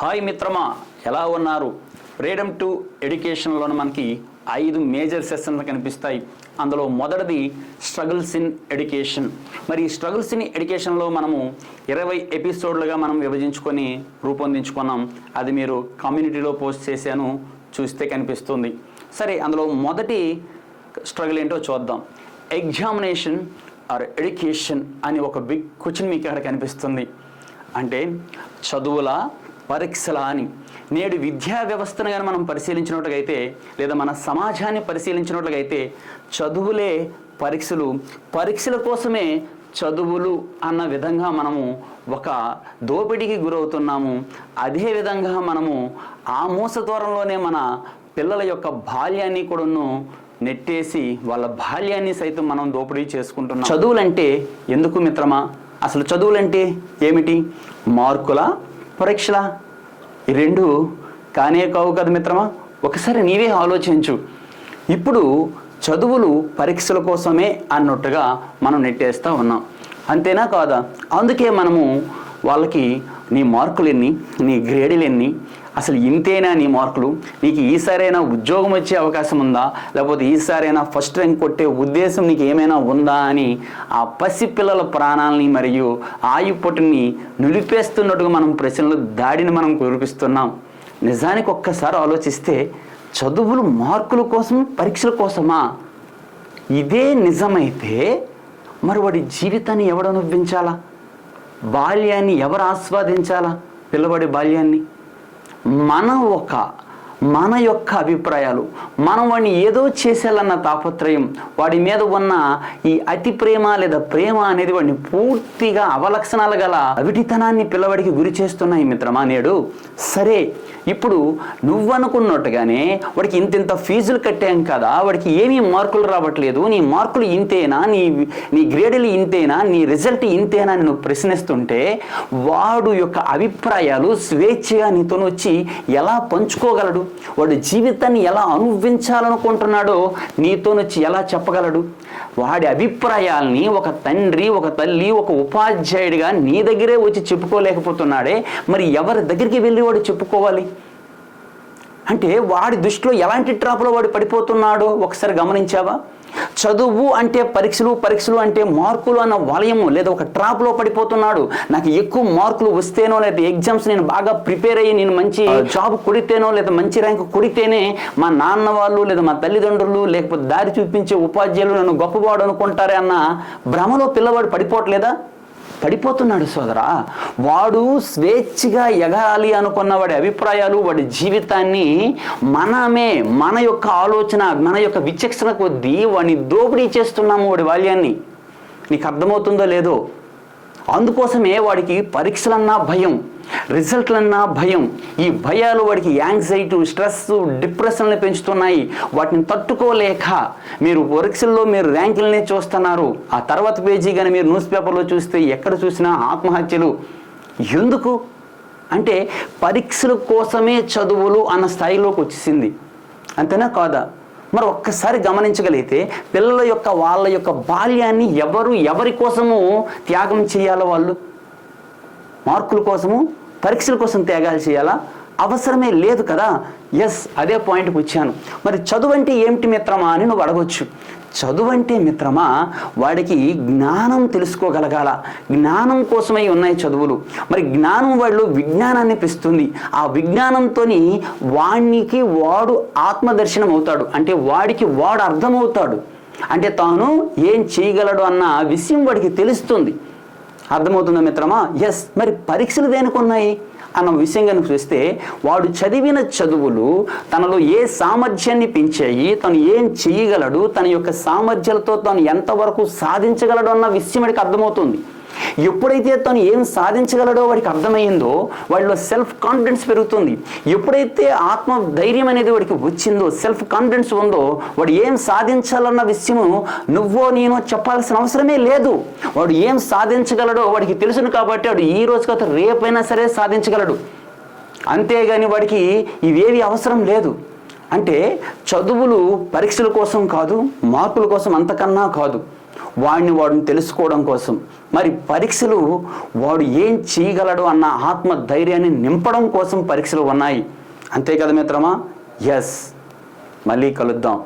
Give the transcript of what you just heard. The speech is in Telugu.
హాయ్ మిత్రమా ఎలా ఉన్నారు? ఫ్రీడమ్ టు ఎడ్యుకేషన్లోని మనకి ఐదు మేజర్ సెషన్లు కనిపిస్తాయి. అందులో మొదటిది స్ట్రగుల్స్ ఇన్ ఎడ్యుకేషన్. మరి ఈ స్ట్రగుల్స్ ఇన్ ఎడ్యుకేషన్లో మనము ఇరవై ఎపిసోడ్లుగా మనం విభజించుకొని రూపొందించుకున్నాం. అది మీరు కమ్యూనిటీలో పోస్ట్ చేశాను చూస్తే కనిపిస్తుంది. సరే అందులో మొదటి స్ట్రగుల్ ఏంటో చూద్దాం. ఎగ్జామినేషన్ ఆర్ ఎడ్యుకేషన్ అని ఒక బిగ్ క్వశ్చన్ మీకు ఇక్కడ కనిపిస్తుంది. అంటే చదువుల పరీక్షల అని నేడు విద్యా వ్యవస్థను కానీ మనం పరిశీలించినట్లయితే లేదా మన సమాజాన్ని పరిశీలించినట్లయితే చదువులే పరీక్షలు. పరీక్షల కోసమే చదువులు అన్న విధంగా మనము ఒక దోపిడీకి గురవుతున్నాము. అదేవిధంగా మనము ఆ మూస దూరంలోనే మన పిల్లల యొక్క బాల్యాన్ని కూడాను నెట్టేసి వాళ్ళ బాల్యాన్ని సైతం మనం దోపిడీ చేసుకుంటున్నాం చదువులంటే ఎందుకు మిత్రమా? అసలు చదువులంటే ఏమిటి? మార్కుల? పరీక్షల? ఈ రెండు కానే కావు కదా మిత్రమా? ఒకసారి నీవే ఆలోచించు. ఇప్పుడు చదువులు పరీక్షల కోసమే అన్నట్టుగా మనం నెట్టేస్తూ ఉన్నాం. అంతేనా కాదా? అందుకే మనము వాళ్ళకి నీ మార్కులు ఎన్ని నీ గ్రేడులు ఎన్ని అసలు ఇంతేనా నీ మార్కులు? నీకు ఈసారైనా ఉద్యోగం వచ్చే అవకాశం ఉందా? లేకపోతే ఈసారైనా ఫస్ట్ ర్యాంక్ కొట్టే ఉద్దేశం నీకు ఏమైనా ఉందా అని ఆ పసిపిల్లల ప్రాణాలని మరియు ఆయుపొట్టుని నిలిపేస్తున్నట్టుగా మనం ప్రశ్నలు దాడిని మనం కురిపిస్తున్నాం. నిజానికి ఒక్కసారి ఆలోచిస్తే చదువులు మార్కుల కోసం పరీక్షల కోసమా? ఇదే నిజమైతే మరి వాడి జీవితాన్ని ఎవడు అనుభవించాలా? బాల్యాన్ని ఎవరు ఆస్వాదించాలా? పిల్లవాడి బాల్యాన్ని? మనం ఒక మన యొక్క అభిప్రాయాలు మనం వాడిని ఏదో చేసేయాలన్న తాపత్రయం వాడి మీద ఉన్న ఈ అతి ప్రేమ లేదా ప్రేమ అనేది వాడిని పూర్తిగా అవలక్షణాలు గల అవిటితనాన్ని పిల్లవాడికి గురి చేస్తున్నాయి మిత్రమా నేడు. సరే ఇప్పుడు నువ్వనుకున్నట్టుగానే వాడికి ఇంత ఇంత ఫీజులు కట్టాం కదా వాడికి ఏమీ మార్కులు రావట్లేదు నీ మార్కులు ఇంతేనా నీ నీ గ్రేడులు ఇంతేనా నీ రిజల్ట్ ఇంతేనా అని నువ్వు ప్రశ్నిస్తుంటే వాడు యొక్క అభిప్రాయాలు స్వేచ్ఛగా నీతో వచ్చి ఎలా పంచుకోగలడు? వాడు జీవితాన్ని ఎలా అనుభవించాలనుకుంటున్నాడో నీతో నుంచి ఎలా చెప్పగలడు? వాడి అభిప్రాయాల్ని ఒక తండ్రి ఒక తల్లి ఒక ఉపాధ్యాయుడిగా నీ దగ్గరే వచ్చి చెప్పుకోలేకపోతున్నాడే. మరి ఎవరి దగ్గరికి వెళ్ళి వాడు చెప్పుకోవాలి? అంటే వాడి దృష్టిలో ఎలాంటి ట్రాప్లో వాడు పడిపోతున్నాడో ఒకసారి గమనించావా? చదువు అంటే పరీక్షలు పరీక్షలు అంటే మార్కులు అన్న వలయము లేదా ఒక ట్రాప్లో పడిపోతున్నాడు. నాకు ఎక్కువ మార్కులు వస్తేనో లేదా ఎగ్జామ్స్ నేను బాగా ప్రిపేర్ అయ్యి నేను మంచి జాబ్ కొడితేనో లేదా మంచి ర్యాంక్ కొడితేనే మా నాన్న వాళ్ళు లేదా మా తల్లిదండ్రులు లేకపోతే దారి చూపించే ఉపాధ్యాయులు నన్ను గొప్పవాడు అనుకుంటారే అన్న భ్రమలో పిల్లవాడు పడిపోవట్లేదా? పడిపోతున్నాడు సోదరా. వాడు స్వేచ్ఛగా ఎగాలి అనుకున్న వాడి అభిప్రాయాలు వాడి జీవితాన్ని మనమే మన యొక్క ఆలోచన మన యొక్క విచక్షణ కొద్దీ వాడిని దోపిడీ చేస్తున్నాము వాడి బాల్యాన్ని. నీకు అర్థమవుతుందో లేదో? అందుకోసమే వాడికి పరీక్షలన్నా భయం రిజల్ట్లన్నా భయం. ఈ భయాలు వాడికి యాంగ్జైటీ స్ట్రెస్ డిప్రెషన్లు పెంచుతున్నాయి. వాటిని తట్టుకోలేక మీరు పరీక్షల్లో మీరు ర్యాంకులనే చూస్తున్నారు. ఆ తర్వాత పేజీ కానీ మీరు న్యూస్ పేపర్లో చూస్తే ఎక్కడ చూసినా ఆత్మహత్యలు. ఎందుకు? అంటే పరీక్షల కోసమే చదువులు అన్న స్థాయిలోకి వచ్చేసింది. అంతేనా కాదా? మరి ఒక్కసారి గమనించగలిగితే పిల్లల యొక్క వాళ్ళ యొక్క బాల్యాన్ని ఎవరు ఎవరి కోసము త్యాగం చేయాలో వాళ్ళు? మార్కుల కోసము పరీక్షల కోసం త్యాగాలు చేయాలా? అవసరమే లేదు కదా. ఎస్ అదే పాయింట్కి వచ్చాను. మరి చదువు అంటే ఏమిటి మిత్రమా అని నువ్వు అడగొచ్చు. చదువు అంటే మిత్రమా? వాడికి జ్ఞానం తెలుసుకోగలగాల. జ్ఞానం కోసమై ఉన్నాయి చదువులు. మరి జ్ఞానం వాళ్ళు విజ్ఞానాన్ని పెస్తుంది. ఆ విజ్ఞానంతో వాడికి వాడు ఆత్మదర్శనం అవుతాడు అంటే వాడికి వాడు అర్థమవుతాడు. అంటే తాను ఏం చేయగలడు అన్న విషయం వాడికి తెలుస్తుంది. అర్థమవుతుందా మిత్రమా? ఎస్ మరి పరీక్షలు దేనికి ఉన్నాయి అన్న విషయం కనుక చూస్తే వాడు చదివిన చదువులు తనలో ఏ సామర్థ్యాన్ని పెంచాయి తను ఏం చేయగలడు తన యొక్క సామర్థ్యాలతో తను ఎంతవరకు సాధించగలడు అన్న విషయం వాడికి అర్థమవుతుంది. ఎప్పుడైతే తను ఏం సాధించగలడో వాడికి అర్థమైందో వాడిలో సెల్ఫ్ కాన్ఫిడెన్స్ పెరుగుతుంది. ఎప్పుడైతే ఆత్మ ధైర్యం అనేది వాడికి వచ్చిందో సెల్ఫ్ కాన్ఫిడెన్స్ ఉందో వాడు ఏం సాధించాలన్న విషయము నువ్వో నేను చెప్పాల్సిన అవసరమే లేదు. వాడు ఏం సాధించగలడో వాడికి తెలుసును కాబట్టి వాడు ఈ రోజు కాదు రేపైనా సరే సాధించగలడు. అంతేగాని వాడికి ఇవేవి అవసరం లేదు. అంటే చదువులు పరీక్షల కోసం కాదు మార్కుల కోసం అంతకన్నా కాదు. వాడిని వాడిని తెలుసుకోవడం కోసం. మరి పరీక్షలు వాడు ఏం చేయగలడు అన్న ఆత్మ ధైర్యాన్ని నింపడం కోసం పరీక్షలు ఉన్నాయి. అంతే కదా మిత్రమా? ఎస్ మళ్ళీ కలుద్దాం.